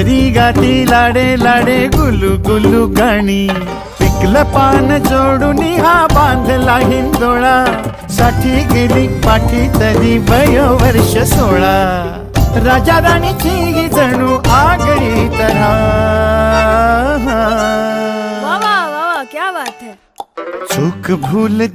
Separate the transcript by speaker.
Speaker 1: तरी गाती लाडे लाडे गुलू गुलू गाणी. पिकलं पान जोडून हा बांधला हिंदोळा. साठी गेली पाठी तरी वयो वर्ष सोळा. राजा राणीची जणू आगळी
Speaker 2: वाह क्या बात है.
Speaker 1: चूक भूल